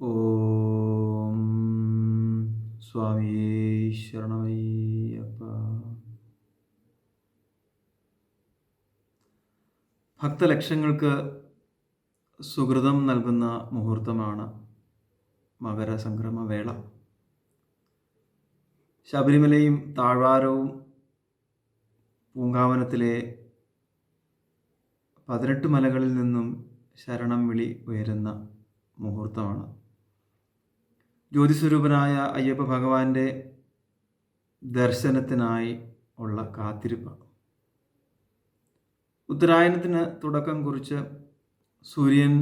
ഓം സ്വാമിയേ ശരണമയ്യപ്പ. ഭക്തലക്ഷങ്ങൾക്ക് സുഹൃതം നൽകുന്ന മുഹൂർത്തമാണ് മകരസംക്രമവേള. ശബരിമലയും താഴ്വാരവും പൂങ്കാവനത്തിലെ പതിനെട്ട് മലകളിൽ നിന്നും ശരണം വിളി ഉയരുന്ന മുഹൂർത്തമാണ്. ജ്യോതിസ്വരൂപനായ അയ്യപ്പ ഭഗവാന്റെ ദർശനത്തിനായി ഉള്ള കാത്തിരിപ്പ്. ഉത്തരായണത്തിന് തുടക്കം കുറിച്ച് സൂര്യൻ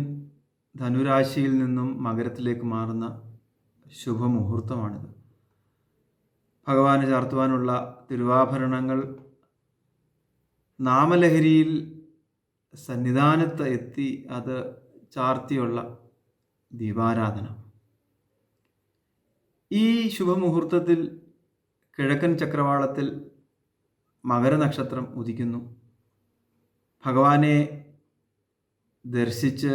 ധനുരാശിയിൽ നിന്നും മകരത്തിലേക്ക് മാറുന്ന ശുഭമുഹൂർത്തമാണിത്. ഭഗവാന് ചാർത്തുവാനുള്ള തിരുവാഭരണങ്ങൾ നാമലഹരിയിൽ സന്നിധാനത്ത് എത്തി അത് ചാർത്തിയുള്ള ദീപാരാധന. ഈ ശുഭമുഹൂർത്തത്തിൽ കിഴക്കൻ ചക്രവാളത്തിൽ മകരനക്ഷത്രം ഉദിക്കുന്നു. ഭഗവാനെ ദർശിച്ച്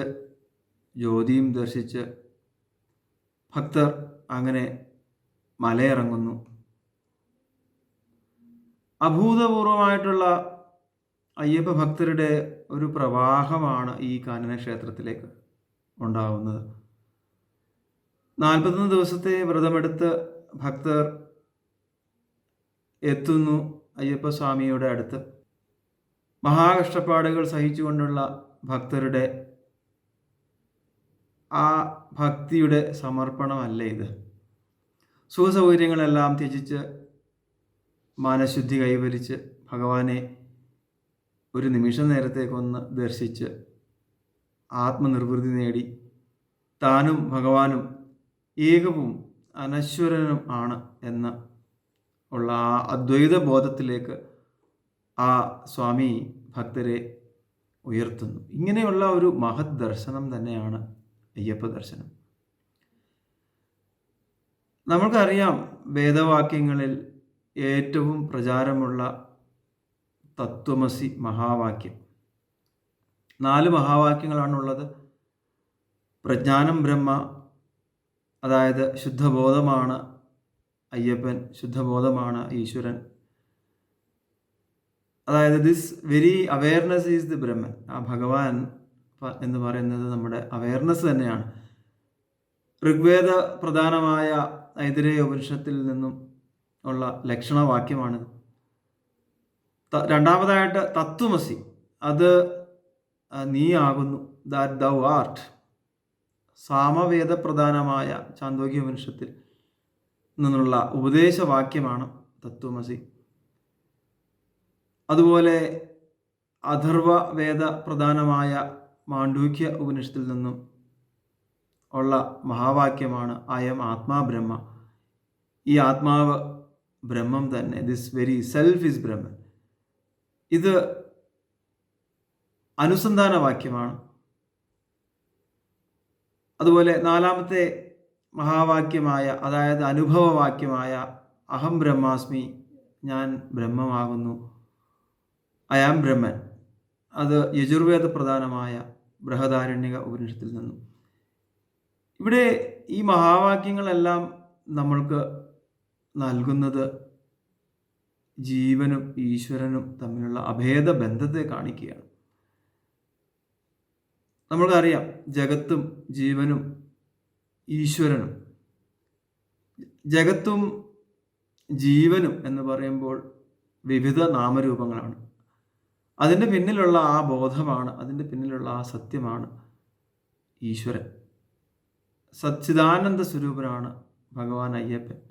ജ്യോതിയും ദർശിച്ച് ഭക്തർ അങ്ങനെ മലയിറങ്ങുന്നു. അഭൂതപൂർവമായിട്ടുള്ള അയ്യപ്പ ഭക്തരുടെ ഒരു പ്രവാഹമാണ് ഈ കാനന ക്ഷേത്രത്തിലേക്ക് ഉണ്ടാവുന്നത്. നാൽപ്പത്തൊന്ന് ദിവസത്തെ വ്രതമെടുത്ത് ഭക്തർ എത്തുന്നു അയ്യപ്പ അയ്യപ്പസ്വാമിയുടെ അടുത്ത്. മഹാകഷ്ടപ്പാടുകൾ സഹിച്ചുകൊണ്ടുള്ള ഭക്തരുടെ ആ ഭക്തിയുടെ സമർപ്പണമല്ല ഇത്? സുഖസൗകര്യങ്ങളെല്ലാം ത്യജിച്ച് മാനശുദ്ധി കൈവരിച്ച് ഭഗവാനെ ഒരു നിമിഷ നേരത്തേക്കൊന്ന് ദർശിച്ച് ആത്മനിർവൃതി നേടി. താനും ഭഗവാനും ഏകവും അനശ്വരനും ആണ് എന്ന ഉള്ള ആ അദ്വൈത ബോധത്തിലേക്ക് ആ സ്വാമി ഭക്തരെ ഉയർത്തുന്നു. ഇങ്ങനെയുള്ള ഒരു മഹത് ദർശനം തന്നെയാണ് അയ്യപ്പ ദർശനം. നമുക്കറിയാം വേദവാക്യങ്ങളിൽ ഏറ്റവും പ്രചാരമുള്ള തത്വമസി മഹാവാക്യം. നാല് മഹാവാക്യങ്ങളാണുള്ളത്. പ്രജ്ഞാനം ബ്രഹ്മ അതായത് ശുദ്ധബോധമാണ് അയ്യപ്പൻ ശുദ്ധബോധമാണ് ഈശ്വരൻ. അതായത് this very awareness is the Brahman ആ ഭഗവാൻ എന്ന് പറയുന്നത് നമ്മുടെ അവയർനെസ് തന്നെയാണ്. ഋഗ്വേദ പ്രധാനമായ ഐതിരേയ ഉപനിഷത്തിൽ നിന്നും ഉള്ള ലക്ഷണവാക്യമാണിത്. രണ്ടാമതായിട്ട് തത്വമസി. അത് നീ ആകുന്നു ദാറ്റ് ദൗ ആർട്ട് സാമവേദ പ്രധാനമായ ഉപനിഷത്തിൽ നിന്നുള്ള ഉപദേശവാക്യമാണ് തത്വമസി. അതുപോലെ അഥർവ വേദ പ്രധാനമായ മാണ്ഡൂക്യ ഉപനിഷത്തിൽ നിന്നും ഉള്ള മഹാവാക്യമാണ് അയം ആത്മാ ബ്രഹ്മ. ഈ ആത്മാവ് ബ്രഹ്മം തന്നെ. This very self is Brahman ഇത് അനുസന്ധാന വാക്യമാണ് അതുപോലെ നാലാമത്തെ മഹാവാക്യമായ അതായത് അനുഭവവാക്യമായ അഹം ബ്രഹ്മാസ്മി ഞാൻ ബ്രഹ്മമാകുന്നു. ആം ബ്രഹ്മൻ. അത് യജുർവേദ പ്രധാനമായ ബൃഹദാരണ്യക ഉപനിഷത്തിൽ നിന്നും. ഇവിടെ ഈ മഹാവാക്യങ്ങളെല്ലാം നമ്മൾക്ക് നൽകുന്നത് ജീവനും ഈശ്വരനും തമ്മിലുള്ള അഭേദ ബന്ധത്തെ കാണിക്കുകയാണ്. നമ്മൾക്കറിയാം ജഗത്തും ജീവനും ഈശ്വരനും. ജഗത്തും ജീവനും എന്ന് പറയുമ്പോൾ വിവിധ നാമരൂപങ്ങളാണ്. അതിന്റെ പിന്നിലുള്ള ആ ബോധമാണ് അതിന്റെ പിന്നിലുള്ള ആ സത്യമാണ് ഈശ്വരൻ. സച്ചിദാനന്ദ സ്വരൂപനാണ് ഭഗവാൻ അയ്യപ്പൻ.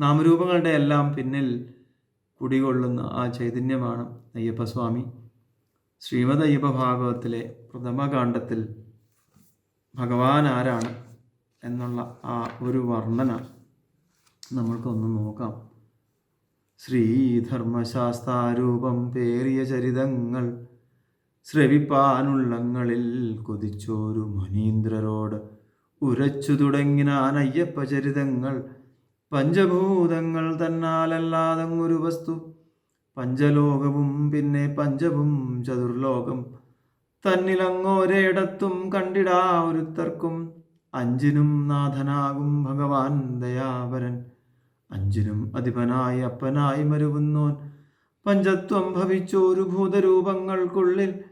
നാമരൂപങ്ങളുടെ എല്ലാം പിന്നിൽ കുടികൊള്ളുന്ന ആ ചൈതന്യമാണ് അയ്യപ്പസ്വാമി. ശ്രീമദ് അയ്യപ്പ ഭാഗവത്തിലെ പ്രഥമകാണ്ഡത്തിൽ ഭഗവാൻ ആരാണ് എന്നുള്ള ആ ഒരു വർണന നമ്മൾക്കൊന്ന് നോക്കാം. ശ്രീധർമ്മശാസ്താരൂപം പേറിയ ചരിതങ്ങൾ ശ്രവിപ്പാനുള്ളങ്ങളിൽ കൊതിച്ചോരു മുനീന്ദ്രരോട് ഉരച്ചു തുടങ്ങിനാൻ അയ്യപ്പ ചരിതങ്ങൾ പഞ്ചഭൂതങ്ങൾ ഒരു വസ്തു പഞ്ചലോകവും പിന്നെ പഞ്ചവും ചതുർലോകം. തന്നിലങ്ങോരേടത്തും കണ്ടിടാ ഒരുത്തർക്കും. അഞ്ചിനും നാഥനാകും ഭഗവാൻ ദയാവരൻ. അഞ്ചിനും അധിപനായി അപ്പനായി മരുവുന്നോൻ. പഞ്ചത്വം ഭവിച്ചോരു ഭൂതരൂപങ്ങൾക്കുള്ളിൽ.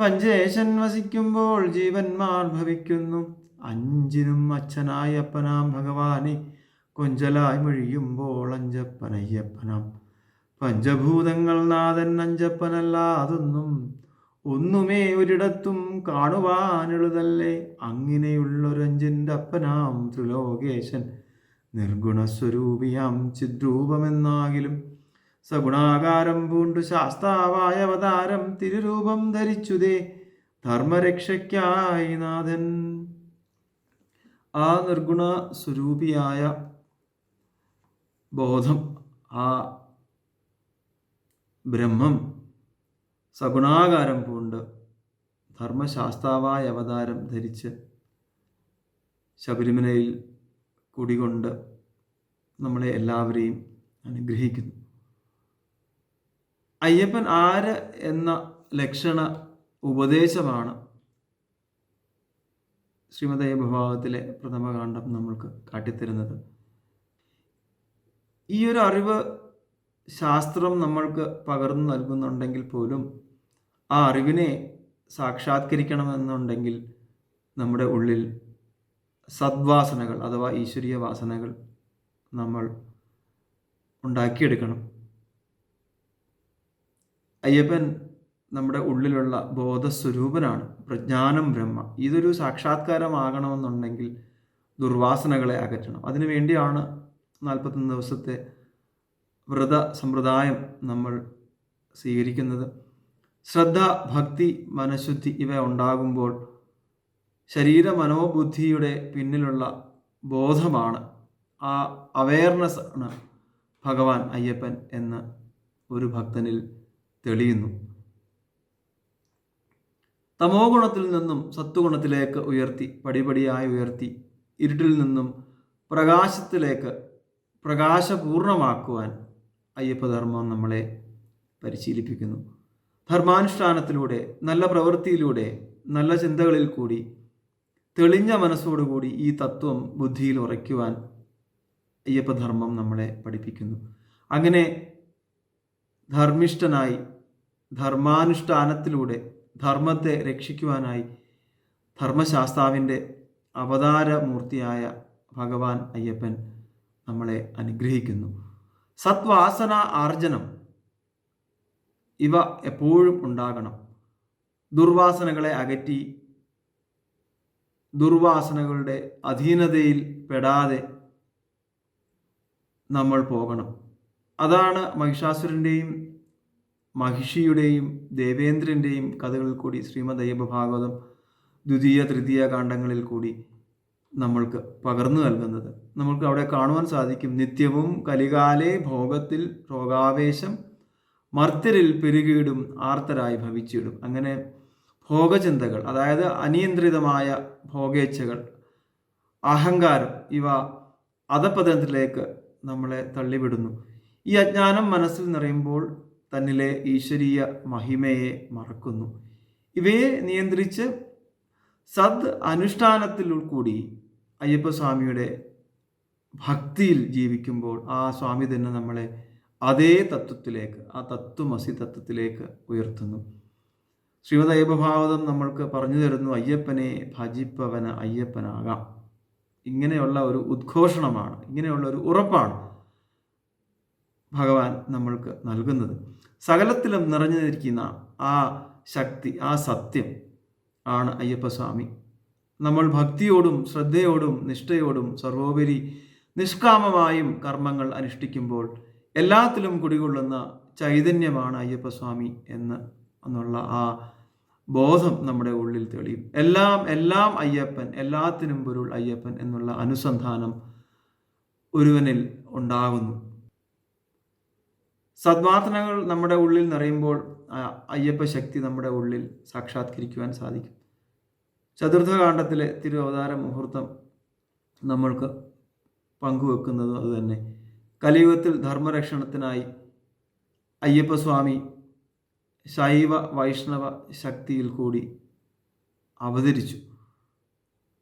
പഞ്ചേശൻ വസിക്കുമ്പോൾ ജീവന്മാർ ഭവിക്കുന്നു. അഞ്ചിനും അച്ഛനായി അപ്പനാം ഭഗവാനെ. കൊഞ്ചലായി മൊഴിയുമ്പോൾ അഞ്ചപ്പനയ്യപ്പനാം. പഞ്ചഭൂതങ്ങൾ നാഥൻ അഞ്ചപ്പനല്ലാതൊന്നും ഒന്നുമേ ഒരിടത്തും കാണുവാനുള്ളതല്ലേ അങ്ങനെയുള്ളൊരഞ്ചിന്റെ അപ്പനാം ത്രിലോകേശൻ നിർഗുണസ്വരൂപിയാം ചിദ്രൂപമെന്നാകിലും സഗുണാകാരം പൂണ്ടു ശാസ്താവായ അവതാരം തിരുരൂപം ധരിച്ചുതേ ധർമ്മരക്ഷയ്ക്കായി നാഥൻ. ആ നിർഗുണ സ്വരൂപിയായ ബോധം ആ ബ്രഹ്മം സഗുണാകാരം പൂണ്ട് ധർമ്മശാസ്താവായ അവതാരം ധരിച്ച് ശബരിമലയിൽ കുടികൊണ്ട് നമ്മളെ എല്ലാവരെയും അനുഗ്രഹിക്കുന്നു. അയ്യപ്പൻ ആര് എന്ന ലക്ഷണ ഉപദേശമാണ് ശ്രീമതയ ഭാഗത്തിലെ പ്രഥമകാന്ഡം നമ്മൾക്ക് കാട്ടിത്തരുന്നത്. ഈ ഒരു അറിവ് ശാസ്ത്രം നമ്മൾക്ക് പകർന്നു നൽകുന്നുണ്ടെങ്കിൽ പോലും ആ അറിവിനെ സാക്ഷാത്കരിക്കണമെന്നുണ്ടെങ്കിൽ നമ്മുടെ ഉള്ളിൽ സദ്വാസനകൾ അഥവാ ഈശ്വരീയ വാസനകൾ നമ്മൾ ഉണ്ടാക്കിയെടുക്കണം. അയ്യപ്പൻ നമ്മുടെ ഉള്ളിലുള്ള ബോധസ്വരൂപനാണ്. പ്രജ്ഞാനം ബ്രഹ്മ. ഇതൊരു സാക്ഷാത്കാരമാകണമെന്നുണ്ടെങ്കിൽ ദുർവാസനകളെ അകറ്റണം. അതിനു വേണ്ടിയാണ് നാൽപ്പത്തൊന്ന് ദിവസത്തെ വ്രത സമ്പ്രദായം നമ്മൾ സ്വീകരിക്കുന്നത്. ശ്രദ്ധ ഭക്തി മനഃശുദ്ധി ഇവ ഉണ്ടാകുമ്പോൾ ശരീര മനോബുദ്ധിയുടെ പിന്നിലുള്ള ബോധമാണ്. ആ അവയർനെസ് ആണ് ഭഗവാൻ അയ്യപ്പൻ എന്ന് ഒരു ഭക്തനിൽ തെളിയുന്നു. തമോ ഗുണത്തിൽ നിന്നും സത്വഗുണത്തിലേക്ക് ഉയർത്തി പടിപടിയായി ഉയർത്തി ഇരുട്ടിൽ നിന്നും പ്രകാശത്തിലേക്ക് പ്രകാശപൂർണമാക്കുവാൻ അയ്യപ്പധർമ്മം നമ്മളെ പരിശീലിപ്പിക്കുന്നു. ധർമാനുഷ്ഠാനത്തിലൂടെ നല്ല പ്രവൃത്തിയിലൂടെ നല്ല ചിന്തകളിൽ കൂടി തെളിഞ്ഞ മനസ്സോടുകൂടി ഈ തത്വം ബുദ്ധിയിൽ ഉറയ്ക്കുവാൻ അയ്യപ്പധർമ്മം നമ്മളെ പഠിപ്പിക്കുന്നു. അങ്ങനെ ധർമ്മിഷ്ഠനായി ധർമാനുഷ്ഠാനത്തിലൂടെ ധർമ്മത്തെ രക്ഷിക്കുവാനായി ധർമ്മശാസ്താവിന്റെ അവതാരമൂർത്തിയായ ഭഗവാൻ അയ്യപ്പൻ നമ്മളെ അനുഗ്രഹിക്കുന്നു. സത്വാസന ആർജനം. ഇവ എപ്പോഴും ഉണ്ടാകണം. ദുർവാസനകളെ അകറ്റി ദുർവാസനകളുടെ അധീനതയിൽ പെടാതെ നമ്മൾ പോകണം. അതാണ് മഹിഷാസുരന്റെയും മഹിഷിയുടെയും ദേവേന്ദ്രന്റെയും കഥകളിൽ കൂടി ശ്രീമദ് അയ്യപ്പ ഭാഗവതം ദ്വിതീയ തൃതീയ കാണ്ഡങ്ങളിൽ കൂടി നമ്മൾക്ക് പകർന്നു നൽകുന്നത്. നമ്മൾക്ക് അവിടെ കാണുവാൻ സാധിക്കും. നിത്യവും കലികാലെ ഭോഗത്തിൽ രോഗാവേശം മർത്യരിൽ പെരുകിയിടും ആർത്തരായി ഭവിച്ചിടും. അങ്ങനെ ഭോഗചിന്തകൾ അതായത് അനിയന്ത്രിതമായ ഭോഗേച്ഛകൾ അഹങ്കാരം ഇവ അധപതനത്തിലേക്ക് നമ്മളെ തള്ളിവിടുന്നു. ഈ അജ്ഞാനം മനസ്സിൽ നിറയുമ്പോൾ തന്നിലെ ഈശ്വരീയ മഹിമയെ മറക്കുന്നു. ഇവയെ നിയന്ത്രിച്ച് സദ് അനുഷ്ഠാനത്തിൽ കൂടി അയ്യപ്പസ്വാമിയുടെ ഭക്തിയിൽ ജീവിക്കുമ്പോൾ ആ സ്വാമി തന്നെ നമ്മളെ അതേ തത്വത്തിലേക്ക് ആ തത്വമസി തത്വത്തിലേക്ക് ഉയർത്തുന്നു. ശ്രീമദ് അയ്യപ്പഭാവതം നമ്മൾക്ക് പറഞ്ഞു തരുന്നു അയ്യപ്പനെ ഭജിപ്പവന അയ്യപ്പനാകാം. ഇങ്ങനെയുള്ള ഒരു ഉദ്ഘോഷണമാണ് ഇങ്ങനെയുള്ള ഒരു ഉറപ്പാണ് ഭഗവാൻ നമ്മൾക്ക് നൽകുന്നത്. സകലത്തിലും നിറഞ്ഞു നിൽക്കുന്ന ആ ശക്തി ആ സത്യം ആണ് അയ്യപ്പസ്വാമി. നമ്മൾ ഭക്തിയോടും ശ്രദ്ധയോടും നിഷ്ഠയോടും സർവോപരി നിഷ്കാമമായും കർമ്മങ്ങൾ അനുഷ്ഠിക്കുമ്പോൾ എല്ലാത്തിലും കുടികൊള്ളുന്ന ചൈതന്യമാണ് അയ്യപ്പസ്വാമി എന്ന് എന്നുള്ള ആ ബോധം നമ്മുടെ ഉള്ളിൽ തെളിയും. എല്ലാം എല്ലാം അയ്യപ്പൻ എല്ലാത്തിനും പൊരുൾ അയ്യപ്പൻ എന്നുള്ള അനുസന്ധാനം ഒരുവനിൽ ഉണ്ടാകുന്നു. സദ്വാസനകൾ നമ്മുടെ ഉള്ളിൽ നിറയുമ്പോൾ അയ്യപ്പ ശക്തി നമ്മുടെ ഉള്ളിൽ സാക്ഷാത്കരിക്കുവാൻ സാധിക്കും. ചതുർത്ഥകാണ്ഡത്തിലെ തിരുവതാര മുഹൂർത്തം നമ്മൾക്ക് പങ്കുവെക്കുന്നതും അതുതന്നെ. കലിയുഗത്തിൽ ധർമ്മരക്ഷണത്തിനായി അയ്യപ്പസ്വാമി ശൈവ വൈഷ്ണവ ശക്തിയിൽ കൂടി അവതരിച്ചു.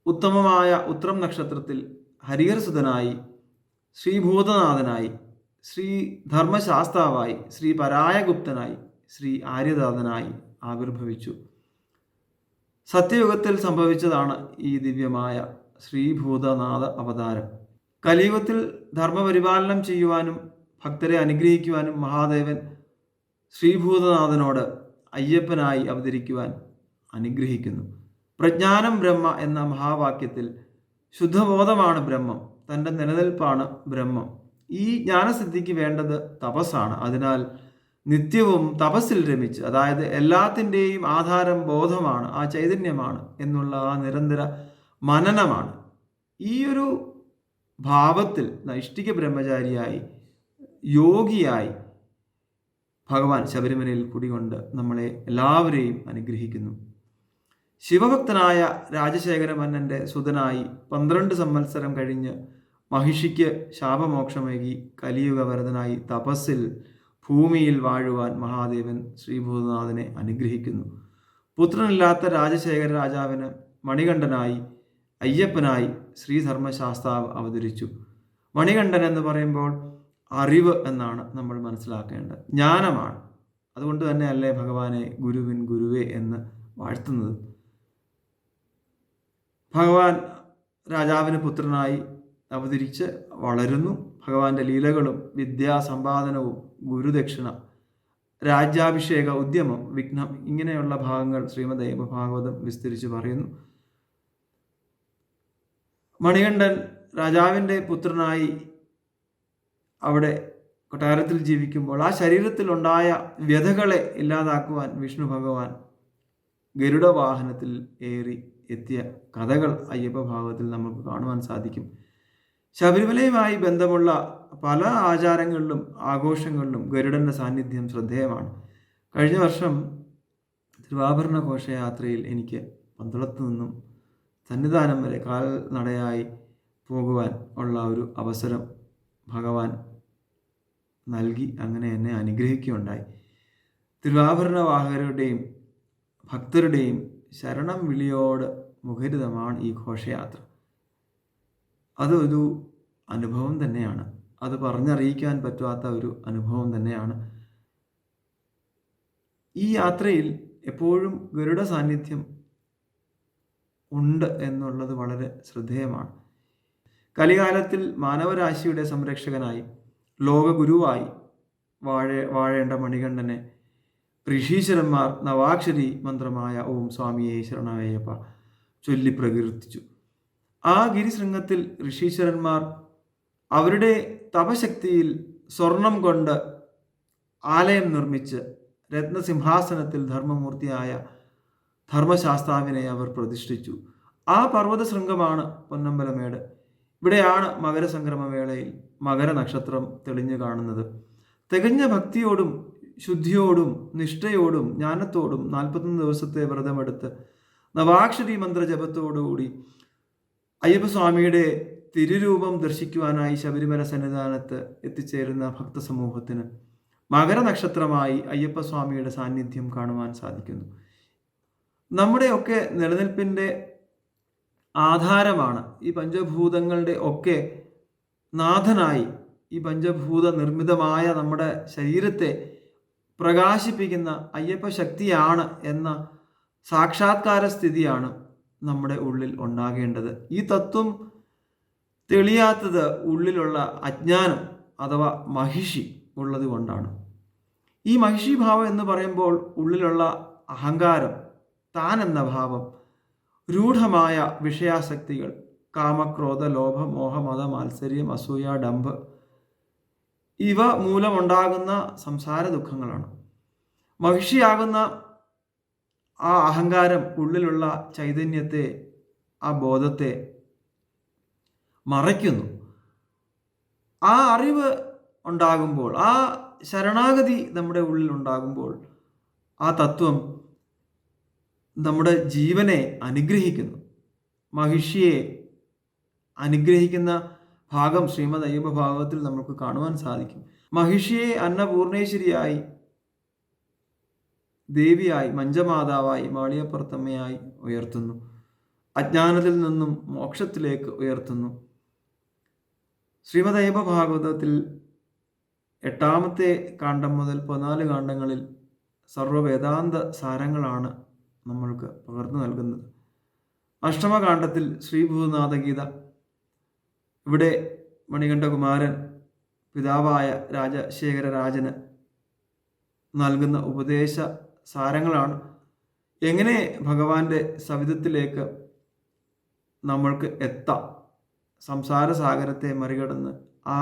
ഉത്തമമായ ഉത്രം നക്ഷത്രത്തിൽ ഹരിഹർസുതനായി ശ്രീഭൂതനാഥനായി ശ്രീ ധർമ്മശാസ്താവായി ശ്രീ പരായഗുപ്തനായി ശ്രീ ആര്യദാതനായി ആവിർഭവിച്ചു. സത്യയുഗത്തിൽ സംഭവിച്ചതാണ് ഈ ദിവ്യമായ ശ്രീഭൂതനാഥ അവതാരം. കലിയുഗത്തിൽ ധർമ്മപരിപാലനം ചെയ്യുവാനും ഭക്തരെ അനുഗ്രഹിക്കുവാനും മഹാദേവൻ ശ്രീഭൂതനാഥനോട് അയ്യപ്പനായി അവതരിക്കുവാൻ അനുഗ്രഹിക്കുന്നു. പ്രജ്ഞാനം ബ്രഹ്മ എന്ന മഹാവാക്യത്തിൽ ശുദ്ധബോധമാണ് ബ്രഹ്മം തന്റെ നിലനിൽപ്പാണ് ബ്രഹ്മം. ഈ ജ്ഞാനസിദ്ധിക്ക് വേണ്ടത് തപസ്സാണ്. അതിനാൽ നിത്യവും തപസ്സിൽ രമിച്ച് അതായത് എല്ലാത്തിന്റെയും ആധാരം ബോധമാണ് ആ ചൈതന്യമാണ് എന്നുള്ള ആ നിരന്തര മനനമാണ്. ഈ ഒരു ഭാവത്തിൽ നൈഷ്ഠിക ബ്രഹ്മചാരിയായി യോഗിയായി ഭഗവാൻ ശബരിമലയിൽ കുടികൊണ്ട് നമ്മളെ എല്ലാവരെയും അനുഗ്രഹിക്കുന്നു. ശിവഭക്തനായ രാജശേഖര മന്നന്റെ സുതനായി പന്ത്രണ്ട് സംവത്സരം കഴിഞ്ഞ് മഹിഷിക്ക് ശാപമോക്ഷമേകി കലിയുഗ വരതനായി തപസ്സിൽ ഭൂമിയിൽ വാഴുവാൻ മഹാദേവൻ ശ്രീഭൂതനാഥനെ അനുഗ്രഹിക്കുന്നു. പുത്രനില്ലാത്ത രാജശേഖര രാജാവിന് മണികണ്ഠനായി അയ്യപ്പനായി ശ്രീധർമ്മശാസ്താവ് അവതരിച്ചു. മണികണ്ഠൻ എന്ന് പറയുമ്പോൾ അറിവ് എന്നാണ് നമ്മൾ മനസ്സിലാക്കേണ്ടത്. ജ്ഞാനമാണ്. അതുകൊണ്ട് തന്നെ അല്ലേ ഭഗവാനെ ഗുരുവിൻ ഗുരുവേ എന്ന് വാഴ്ത്തുന്നത്. ഭഗവാൻ രാജാവിന് പുത്രനായി അവതരിച്ച് വളരുന്നു. ഭഗവാന്റെ ലീലകളും വിദ്യാസമ്പാദനവും ഗുരുദക്ഷിണ രാജ്യാഭിഷേക ഉദ്യമം വിഘ്നം ഇങ്ങനെയുള്ള ഭാഗങ്ങൾ ശ്രീമദ് ഭാഗവതം വിസ്തരിച്ച് പറയുന്നു. മണികണ്ഠൻ രാജാവിന്റെ പുത്രനായി അവിടെ കൊട്ടാരത്തിൽ ജീവിക്കുമ്പോൾ ആ ശരീരത്തിൽ ഉണ്ടായ വ്യഥകളെ ഇല്ലാതാക്കുവാൻ വിഷ്ണു ഭഗവാൻ ഗരുഡ വാഹനത്തിൽ ഏറി എത്തിയ കഥകൾ അയ്യപ്പ ഭാഗത്തിൽ നമുക്ക് കാണുവാൻ സാധിക്കും. ശബരിമലയുമായി ബന്ധമുള്ള പല ആചാരങ്ങളിലും ആഘോഷങ്ങളിലും ഗരുഡന്റെ സാന്നിധ്യം ശ്രദ്ധേയമാണ്. കഴിഞ്ഞ വർഷം തിരുവാഭരണ ഘോഷയാത്രയിൽ എനിക്ക് പന്തളത്ത് നിന്നും സന്നിധാനം വരെ കാൽനടയായി പോകുവാൻ ഉള്ള ഒരു അവസരം ഭഗവാൻ നൽകി അങ്ങനെ എന്നെ അനുഗ്രഹിക്കുകയുണ്ടായി. തിരുവാഭരണ വാഹകരുടെയും ഭക്തരുടെയും ശരണം വിളിയോട് മുഖരിതമാണ് ഈ ഘോഷയാത്ര. അതൊരു അനുഭവം തന്നെയാണ്. അത് പറഞ്ഞറിയിക്കാൻ പറ്റാത്ത ഒരു അനുഭവം തന്നെയാണ്. ഈ യാത്രയിൽ എപ്പോഴും ഗരുഡ സാന്നിധ്യം ഉണ്ട് എന്നുള്ളത് വളരെ ശ്രദ്ധേയമാണ്. കലികാലത്തിൽ മാനവരാശിയുടെ സംരക്ഷകനായി ലോകഗുരുവായി വാഴ വാഴേണ്ട മണികണ്ഠനെ ഋഷീശ്വരന്മാർ നവാക്ഷരി മന്ത്രമായ ഓം സ്വാമിയെ ശരണായപ്പ ചൊല്ലി പ്രകീർത്തിച്ചു. ആ ഗിരിശൃംഗത്തിൽ ഋഷീശ്വരന്മാർ അവരുടെ തപശക്തിയിൽ സ്വർണം കൊണ്ട് ആലയം നിർമ്മിച്ച് രത്നസിംഹാസനത്തിൽ ധർമ്മമൂർത്തിയായ ധർമ്മശാസ്താവിനെ അവർ പ്രതിഷ്ഠിച്ചു. ആ പർവത ശൃംഗമാണ് പൊന്നമ്പലമേട്. ഇവിടെയാണ് മകരസംക്രമവേളയിൽ മകരനക്ഷത്രം തെളിഞ്ഞു കാണുന്നത്. തികഞ്ഞ ഭക്തിയോടും ശുദ്ധിയോടും നിഷ്ഠയോടും ജ്ഞാനത്തോടും നാൽപ്പത്തൊന്ന് ദിവസത്തെ വ്രതമെടുത്ത് നവാക്ഷരി മന്ത്രജപത്തോടുകൂടി അയ്യപ്പസ്വാമിയുടെ തിരുരൂപം ദർശിക്കുവാനായി ശബരിമല സന്നിധാനത്ത് എത്തിച്ചേരുന്ന ഭക്തസമൂഹത്തിന് മകരനക്ഷത്രമായി അയ്യപ്പസ്വാമിയുടെ സാന്നിധ്യം കാണുവാൻ സാധിക്കുന്നു. നമ്മുടെയൊക്കെ നിലനിൽപ്പിന്റെ ആധാരമാണ് ഈ പഞ്ചഭൂതങ്ങളുടെ ഒക്കെ നാഥനായി ഈ പഞ്ചഭൂത നിർമ്മിതമായ നമ്മുടെ ശരീരത്തെ പ്രകാശിപ്പിക്കുന്ന അയ്യപ്പ ശക്തിയാണ് എന്ന സാക്ഷാത്കാര സ്ഥിതിയാണ് നമ്മുടെ ഉള്ളിൽ ഉണ്ടാകേണ്ടത്. ഈ തത്വം തെളിയാത്തത് ഉള്ളിലുള്ള അജ്ഞാനം അഥവാ മഹിഷി ഉള്ളത് കൊണ്ടാണ്. ഈ മഹിഷി ഭാവം എന്ന് പറയുമ്പോൾ ഉള്ളിലുള്ള അഹങ്കാരം താൻ എന്ന ഭാവം രൂഢമായ വിഷയാസക്തികൾ കാമക്രോധ ലോഭ മോഹ മത മാത്സര്യം അസൂയ ഡംബ് ഇവ മൂലമുണ്ടാകുന്ന സംസാര ദുഃഖങ്ങളാണ് മഹിഷിയാകുന്ന ആ അഹങ്കാരം ഉള്ളിലുള്ള ചൈതന്യത്തെ ആ ബോധത്തെ മറയ്ക്കുന്നു. ആ അറിവ് ഉണ്ടാകുമ്പോൾ ആ ശരണാഗതി നമ്മുടെ ഉള്ളിൽ ഉണ്ടാകുമ്പോൾ ആ തത്വം നമ്മുടെ ജീവനെ അനുഗ്രഹിക്കുന്നു. മഹിഷിയെ അനുഗ്രഹിക്കുന്ന ഭാഗം ശ്രീമദ് അയ്യപ്പ ഭാഗവത്തിൽ നമുക്ക് കാണുവാൻ സാധിക്കും. മഹിഷിയെ അന്നപൂർണേശ്വരിയായി ദേവിയായി മഞ്ചമാതാവായി മാളിയപ്പുറത്തമ്മയായി ഉയർത്തുന്നു. അജ്ഞാനത്തിൽ നിന്നും മോക്ഷത്തിലേക്ക് ഉയർത്തുന്നു. ശ്രീമദൈവ ഭാഗവതത്തിൽ എട്ടാമത്തെ കാണ്ഡം മുതൽ പതിനാല് കാണ്ഡങ്ങളിൽ സർവവേദാന്ത സാരങ്ങളാണ് നമ്മൾക്ക് പകർന്നു നൽകുന്നത്. അഷ്ടമകാന്ഡത്തിൽ ശ്രീഭൂനാഥഗീത ഇവിടെ മണികണ്ഠകുമാരൻ പിതാവായ രാജശേഖര രാജന് നൽകുന്ന ഉപദേശ സാരങ്ങളാണ്. എങ്ങനെ ഭഗവാന്റെ സവിധത്തിലേക്ക് നമ്മൾക്ക് എത്താം? സംസാര സാഗരത്തെ മറികടന്ന് ആ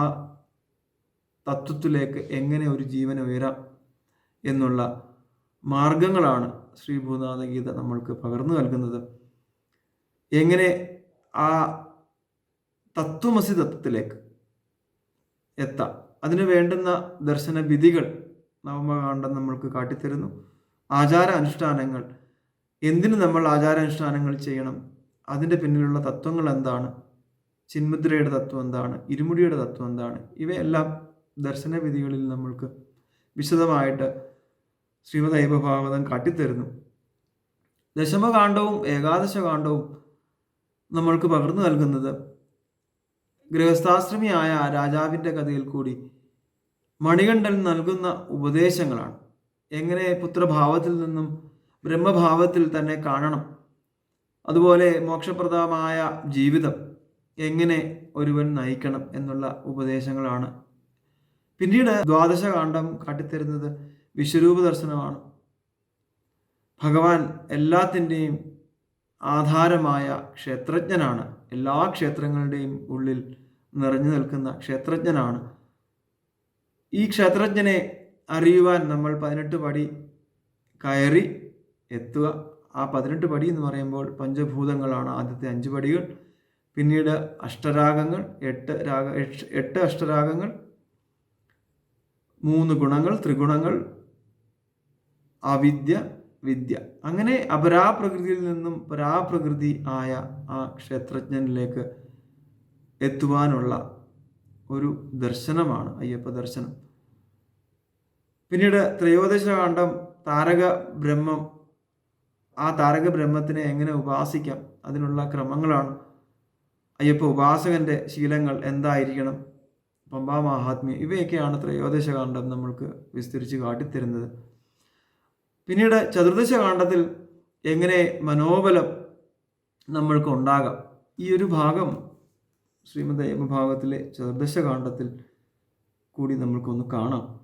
തത്വത്തിലേക്ക് എങ്ങനെ ഒരു ജീവൻ ഉയരാം എന്നുള്ള മാർഗങ്ങളാണ് ശ്രീ ഭൂനാഥ ഗീത നമ്മൾക്ക് പകർന്നു നൽകുന്നത്. എങ്ങനെ ആ തത്വമസി തത്വത്തിലേക്ക് എത്താം? അതിന് വേണ്ടുന്ന ദർശന വിധികൾ നവമകാന്ഡം നമ്മൾക്ക് കാട്ടിത്തരുന്നു. ആചാര അനുഷ്ഠാനങ്ങൾ എന്തിനു നമ്മൾ ആചാരാനുഷ്ഠാനങ്ങൾ ചെയ്യണം? അതിന്റെ പിന്നിലുള്ള തത്വങ്ങൾ എന്താണ്? ചിന്മുദ്രയുടെ തത്വം എന്താണ്? ഇരുമുടിയുടെ തത്വം എന്താണ്? ഇവയെല്ലാം ദർശനവിധികളിൽ നമ്മൾക്ക് വിശദമായിട്ട് ശ്രീമദ് കാട്ടിത്തരുന്നു. ദശമകാന്ഡവും ഏകാദശകാന്ഡവും നമ്മൾക്ക് പകർന്നു നൽകുന്നത് ഗൃഹസ്ഥാശ്രമിയായ രാജാവിന്റെ കഥയിൽ കൂടി മണികണ്ഠൻ നൽകുന്ന ഉപദേശങ്ങളാണ്. എങ്ങനെ പുത്രഭാവത്തിൽ നിന്നും ബ്രഹ്മഭാവത്തിൽ തന്നെ കാണണം. അതുപോലെ മോക്ഷപ്രദമായ ജീവിതം എങ്ങനെ ഒരുവൻ നയിക്കണം എന്നുള്ള ഉപദേശങ്ങളാണ്. പിന്നീട് ദ്വാദശകാന്ഡം കാട്ടിത്തരുന്നത് വിശ്വരൂപ ദർശനമാണ് ഭഗവാൻ എല്ലാത്തിന്റെയും ആധാരമായ ക്ഷേത്രജ്ഞനാണ്. എല്ലാ ക്ഷേത്രങ്ങളുടെയും ഉള്ളിൽ നിറഞ്ഞു നിൽക്കുന്ന ക്ഷേത്രജ്ഞനാണ്. ഈ ക്ഷേത്രജ്ഞനെ അറിയുവാൻ നമ്മൾ പതിനെട്ട് പടി കയറി എത്തുക. ആ പതിനെട്ട് പടി എന്ന് പറയുമ്പോൾ പഞ്ചഭൂതങ്ങളാണ് ആദ്യത്തെ അഞ്ച് പടികൾ. പിന്നീട് അഷ്ടരാഗങ്ങൾ എട്ട് രാഗ എട്ട് അഷ്ടരാഗങ്ങൾ മൂന്ന് ഗുണങ്ങൾ ത്രിഗുണങ്ങൾ അവിദ്യ വിദ്യ. അങ്ങനെ അപരാപ്രകൃതിയിൽ നിന്നും പരാപ്രകൃതി ആയ ആ ക്ഷേത്രജ്ഞനിലേക്ക് എത്തുവാനുള്ള ഒരു ദർശനമാണ് അയ്യപ്പ ദർശനം പിന്നീട് ത്രയോദശകാന്ഡം താരക ബ്രഹ്മം. ആ താരക ബ്രഹ്മത്തിനെ എങ്ങനെ ഉപാസിക്കാം? അതിനുള്ള ക്രമങ്ങളാണ്. അയ്യപ്പ ഉപാസകന്റെ ശീലങ്ങൾ എന്തായിരിക്കണം? പമ്പാ മഹാത്മ്യം ഇവയൊക്കെയാണ് ത്രയോദശകാന്ഡം നമ്മൾക്ക് വിസ്തരിച്ച് കാട്ടിത്തരുന്നത്. പിന്നീട് ചതുർദശ കാണ്ഡത്തിൽ എങ്ങനെ മനോബലം നമ്മൾക്ക് ഉണ്ടാകാം? ഈ ഒരു ഭാഗം ശ്രീമദ് യമഭാഗത്തിലെ ചതുർദശ കാണ്ഡത്തിൽ കൂടി നമ്മൾക്കൊന്ന് കാണാം.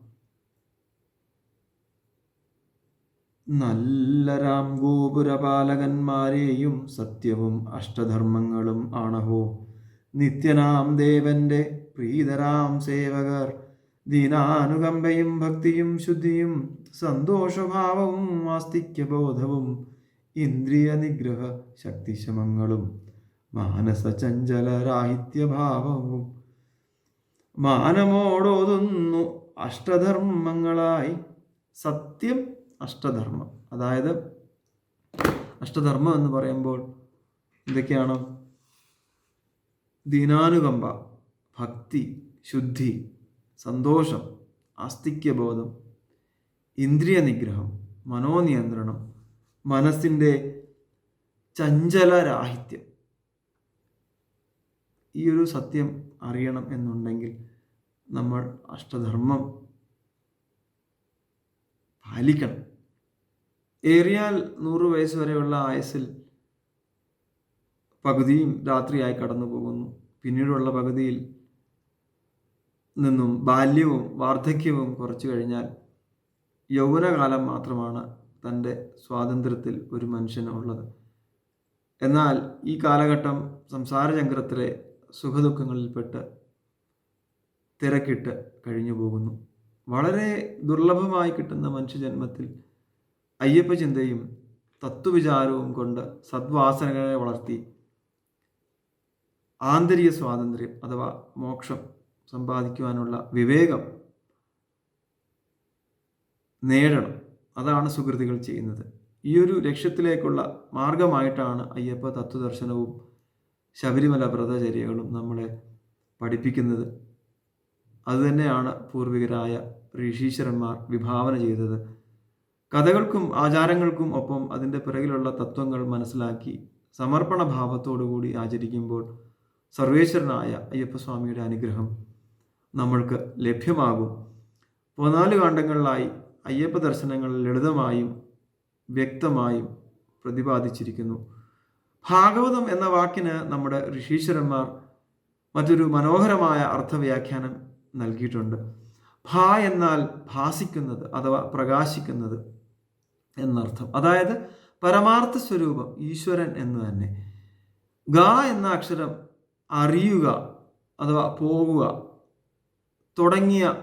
നല്ല രാം ഗോപുരപാലകന്മാരെയും സത്യവും അഷ്ടധർമ്മങ്ങളും ആണഹോ. നിത്യനാം ദേവന്റെ പ്രീതരാം സേവകർ. ദീനാനുകമ്പയും ഭക്തിയും ശുദ്ധിയും സന്തോഷഭാവവും ആസ്തിക്യബോധവും ഇന്ദ്രിയ നിഗ്രഹ ശക്തിശമങ്ങളും മാനസചഞ്ചലരാഹിത്യഭാവവും. മാനമോടോതുന്നു അഷ്ടധർമ്മങ്ങളായി സത്യം അഷ്ടധർമ്മം. അതായത് അഷ്ടധർമ്മം എന്ന് പറയുമ്പോൾ എന്തൊക്കെയാണ്? ദീനാനുകമ്പ ഭക്തി ശുദ്ധി സന്തോഷം ആസ്തിക്യബോധം ഇന്ദ്രിയ നിഗ്രഹം മനോനിയന്ത്രണം മനസ്സിന്റെ ചഞ്ചലരാഹിത്യം. ഈ ഒരു സത്യം അറിയണം എന്നുണ്ടെങ്കിൽ നമ്മൾ അഷ്ടധർമ്മം പാലിക്കണം. ഏറിയാൽ നൂറ് വയസ്സ് വരെയുള്ള ആയസിൽ പകുതിയും രാത്രിയായി കടന്നു പോകുന്നു. പിന്നീടുള്ള പകുതിയിൽ നിന്നും ബാല്യവും വാർദ്ധക്യവും കുറച്ചു കഴിഞ്ഞാൽ യൗവനകാലം മാത്രമാണ് തന്റെ സ്വാതന്ത്ര്യത്തിൽ ഒരു മനുഷ്യന് ഉള്ളത്. എന്നാൽ ഈ കാലഘട്ടം സംസാരചക്രത്തിലെ സുഖദുഃഖങ്ങളിൽപ്പെട്ട് തിരക്കിട്ട് കഴിഞ്ഞു പോകുന്നു വളരെ ദുർലഭമായി കിട്ടുന്ന മനുഷ്യജന്മത്തിൽ അയ്യപ്പ ചിന്തയും തത്വവിചാരവും കൊണ്ട് സദ്വാസനകളെ വളർത്തി ആന്തരിക സ്വാതന്ത്ര്യം അഥവാ മോക്ഷം സമ്പാദിക്കുവാനുള്ള വിവേകം നേടണം. അതാണ് സുഹൃത്തുക്കൾ ചെയ്യുന്നത്. ഈ ഒരു ലക്ഷ്യത്തിലേക്കുള്ള മാർഗമായിട്ടാണ് അയ്യപ്പ തത്വദർശനവും ശബരിമല വ്രതചര്യകളും നമ്മളെ പഠിപ്പിക്കുന്നത്. അതുതന്നെയാണ് പൂർവികരായ ഋഷീശ്വരന്മാർ വിഭാവന ചെയ്തത്. കഥകൾക്കും ആചാരങ്ങൾക്കും ഒപ്പം അതിന്റെ പിറകിലുള്ള തത്വങ്ങൾ മനസ്സിലാക്കി സമർപ്പണ ഭാവത്തോടുകൂടി ആചരിക്കുമ്പോൾ സർവേശ്വരനായ അയ്യപ്പസ്വാമിയുടെ അനുഗ്രഹം നമ്മൾക്ക് ലഭ്യമാകും. പതിനാല് കാണ്ഡങ്ങളിലായി അയ്യപ്പ ദർശനങ്ങൾ ലളിതമായും വ്യക്തമായും പ്രതിപാദിച്ചിരിക്കുന്നു. ഭാഗവതം എന്ന വാക്കിന് നമ്മുടെ ഋഷീശ്വരന്മാർ മറ്റൊരു മനോഹരമായ അർത്ഥവ്യാഖ്യാനം നൽകിയിട്ടുണ്ട്. ഭ എന്നാൽ ഭാസിക്കുന്നത് അഥവാ പ്രകാശിക്കുന്നത്. എന്നർത്ഥം. അതായത് പരമാർത്ഥ സ്വരൂപം ഈശ്വരൻ എന്ന് തന്നെ. ഗ എന്ന അക്ഷരം അറിയുക അഥവാ പോകുക തുടങ്ങിയ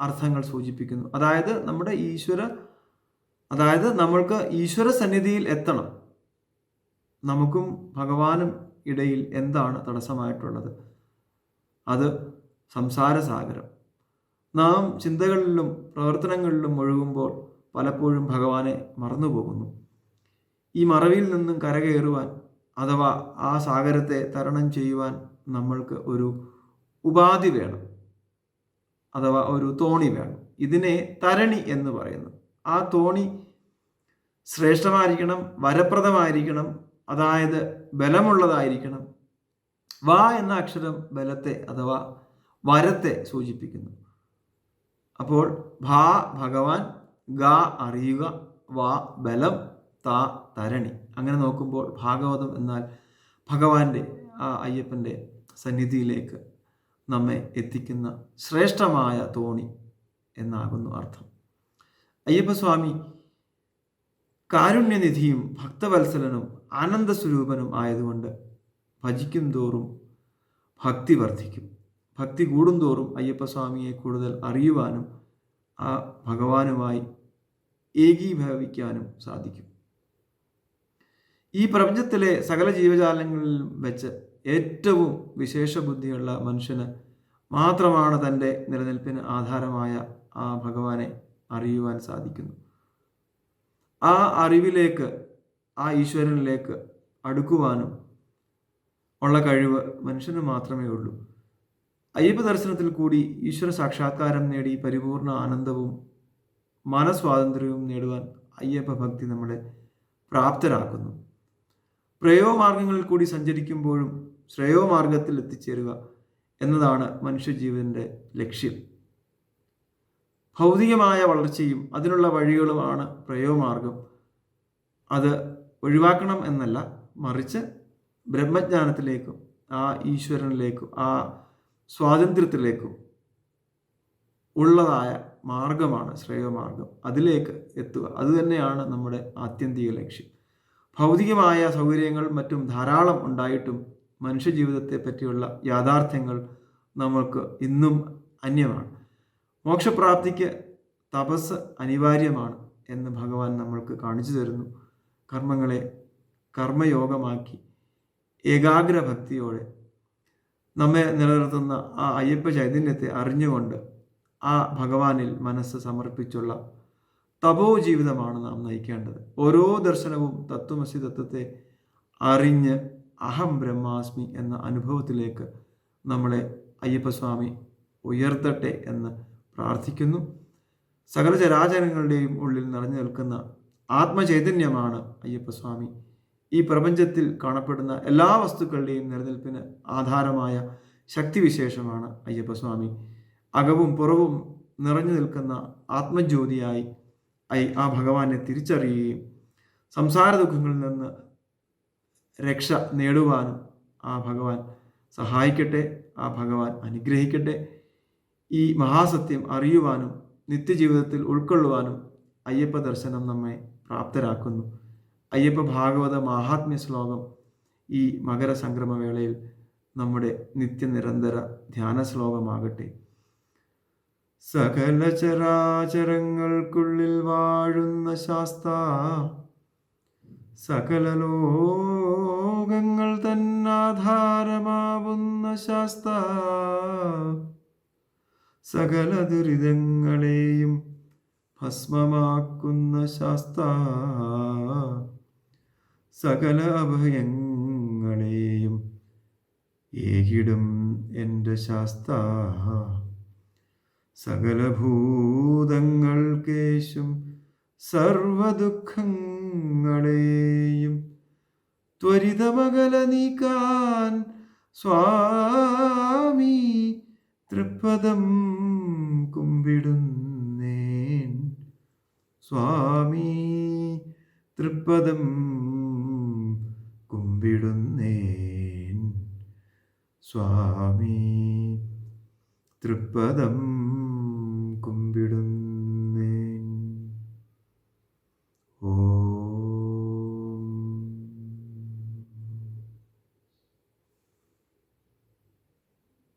അർത്ഥങ്ങൾ സൂചിപ്പിക്കുന്നു. അതായത് നമ്മുടെ ഈശ്വര അതായത് നമ്മൾക്ക് ഈശ്വര സന്നിധിയിൽ എത്തണം. നമുക്കും ഭഗവാനും ഇടയിൽ എന്താണ് തടസ്സമായിട്ടുള്ളത്? അത് സംസാരസാഗരം. നാം ചിന്തകളിലും പ്രവർത്തനങ്ങളിലും ഒഴുകുമ്പോൾ പലപ്പോഴും ഭഗവാനെ മറന്നുപോകുന്നു. ഈ മറവിൽ നിന്നും കരകയറുവാൻ അഥവാ ആ സാഗരത്തെ തരണം ചെയ്യുവാൻ നമ്മൾക്ക് ഒരു ഉപാധി വേണം. അഥവാ ഒരു തോണി വേണം. ഇതിനെ തരണി എന്ന് പറയുന്നു. ആ തോണി ശ്രേഷ്ഠമായിരിക്കണം വരപ്രദമായിരിക്കണം അതായത് ബലമുള്ളതായിരിക്കണം. വ എന്ന അക്ഷരം ബലത്തെ അഥവാ വരത്തെ സൂചിപ്പിക്കുന്നു. അപ്പോൾ ഭാ ഭഗവാൻ ഗ അറിയുക വ ബലം ത തരണി. അങ്ങനെ നോക്കുമ്പോൾ ഭാഗവതം എന്നാൽ ഭഗവാന്റെ ആ അയ്യപ്പന്റെ സന്നിധിയിലേക്ക് നമ്മെ എത്തിക്കുന്ന ശ്രേഷ്ഠമായ തോണി എന്നാകുന്നു അർത്ഥം. അയ്യപ്പസ്വാമി കാരുണ്യനിധിയും ഭക്തവത്സലനും ആനന്ദസ്വരൂപനും ആയതുകൊണ്ട് ഭജിക്കും തോറും ഭക്തി വർദ്ധിക്കും. ഭക്തി കൂടുന്തോറും അയ്യപ്പസ്വാമിയെ കൂടുതൽ അറിയുവാനും ആ ഭഗവാനുമായി ഏകീഭവിക്കാനും സാധിക്കും. ഈ പ്രപഞ്ചത്തിലെ സകല ജീവജാലങ്ങളിലും വെച്ച് ഏറ്റവും വിശേഷ ബുദ്ധിയുള്ള മനുഷ്യന് മാത്രമാണ് തന്റെ നിലനിൽപ്പിന് ആധാരമായ ആ ഭഗവാനെ അറിയുവാൻ സാധിക്കുന്നു. ആ അറിവിലേക്ക് ആ ഈശ്വരനിലേക്ക് അടുക്കുവാനും ഉള്ള കഴിവ് മനുഷ്യന് മാത്രമേ ഉള്ളൂ. അയ്യപ്പ ദർശനത്തിൽ കൂടി ഈശ്വര സാക്ഷാത്കാരം നേടി പരിപൂർണ ആനന്ദവും മനസ്വാതന്ത്ര്യവും നേടുവാൻ അയ്യപ്പ ഭക്തി നമ്മളെ പ്രാപ്തരാക്കുന്നു. പ്രയോഗമാർഗങ്ങളിൽ കൂടി സഞ്ചരിക്കുമ്പോഴും ശ്രേയോമാർഗത്തിൽ എത്തിച്ചേരുക എന്നതാണ് മനുഷ്യജീവന്റെ ലക്ഷ്യം. ഭൗതികമായ വളർച്ചയും അതിനുള്ള വഴികളുമാണ് പ്രയോഗമാർഗം അത് ഒഴിവാക്കണം എന്നല്ല മറിച്ച് ബ്രഹ്മജ്ഞാനത്തിലേക്കും ആ ഈശ്വരനിലേക്കും ആ സ്വാതന്ത്ര്യത്തിലേക്കും ഉള്ളതായ മാർഗമാണ് ശ്രേയമാർഗം. അതിലേക്ക് എത്തുക. അതുതന്നെയാണ് നമ്മുടെ ആത്യന്തിക ലക്ഷ്യം. ഭൗതികമായ സൗകര്യങ്ങൾ മറ്റും ധാരാളം ഉണ്ടായിട്ടും മനുഷ്യജീവിതത്തെ പറ്റിയുള്ള യാഥാർത്ഥ്യങ്ങൾ നമുക്ക് ഇന്നും അന്യമാണ്. മോക്ഷപ്രാപ്തിക്ക് തപസ് അനിവാര്യമാണ് എന്ന് ഭഗവാൻ നമ്മൾക്ക് കാണിച്ചു തരുന്നു. കർമ്മങ്ങളെ കർമ്മയോഗമാക്കി ഏകാഗ്ര ഭക്തിയോടെ നമ്മെ നിലനിർത്തുന്ന ആ അയ്യപ്പ ചൈതന്യത്തെ അറിഞ്ഞുകൊണ്ട് ആ ഭഗവാനിൽ മനസ്സ് സമർപ്പിച്ചുള്ള തപോ ജീവിതമാണ് നാം നയിക്കേണ്ടത്. ഓരോ ദർശനവും തത്വമസി തത്വത്തെ അറിഞ്ഞ് അഹം ബ്രഹ്മാസ്മി എന്ന അനുഭവത്തിലേക്ക് നമ്മളെ അയ്യപ്പസ്വാമി ഉയർത്തട്ടെ എന്ന് പ്രാർത്ഥിക്കുന്നു. സകല ചരാചരങ്ങളുടെയും ഉള്ളിൽ നിറഞ്ഞു നിൽക്കുന്ന ആത്മചൈതന്യമാണ് അയ്യപ്പസ്വാമി. ഈ പ്രപഞ്ചത്തിൽ കാണപ്പെടുന്ന എല്ലാ വസ്തുക്കളുടെയും നിലനിൽപ്പിന് ആധാരമായ ശക്തിവിശേഷമാണ് അയ്യപ്പസ്വാമി. അകവും പുറവും നിറഞ്ഞു നിൽക്കുന്ന ആത്മജ്യോതിയായി ആ ഭഗവാനെ തിരിച്ചറിയുകയും സംസാര ദുഃഖങ്ങളിൽ നിന്ന് രക്ഷ നേടുവാനും ആ ഭഗവാൻ സഹായിക്കട്ടെ ആ ഭഗവാൻ അനുഗ്രഹിക്കട്ടെ. ഈ മഹാസത്യം അറിയുവാനും നിത്യജീവിതത്തിൽ ഉൾക്കൊള്ളുവാനും അയ്യപ്പ ദർശനം നമ്മെ പ്രാപ്തരാക്കുന്നു. അയ്യപ്പ ഭാഗവത മാഹാത്മ്യ ശ്ലോകം ഈ മകരസംക്രമവേളയിൽ നമ്മുടെ നിത്യനിരന്തര ധ്യാന ശ്ലോകമാകട്ടെ സകല ചരാചരങ്ങൾക്കുള്ളിൽ വാഴുന്ന ശാസ്ത സകല ലോകങ്ങൾ തന്നാധാരമാവുന്ന ശാസ്ത സകല ദുരിതങ്ങളെയും ഭസ്മമാക്കുന്ന ശാസ്ത സകല അഭയങ്ങളെയും ഏകിടും എന്റെ ശാസ്ത സകല ഭൂതങ്ങൾക്കേശും സർവദുഃഖങ്ങളെയും ത്വരിതമകല നീക്കാൻ സ്വാമി തൃപ്പദം കുമ്പിടുന്നേൻ. സ്വാമി തൃപ്പദം വിടുന്നേൻ. സ്വാമി തൃപ്പദം കുമ്പിടുന്നു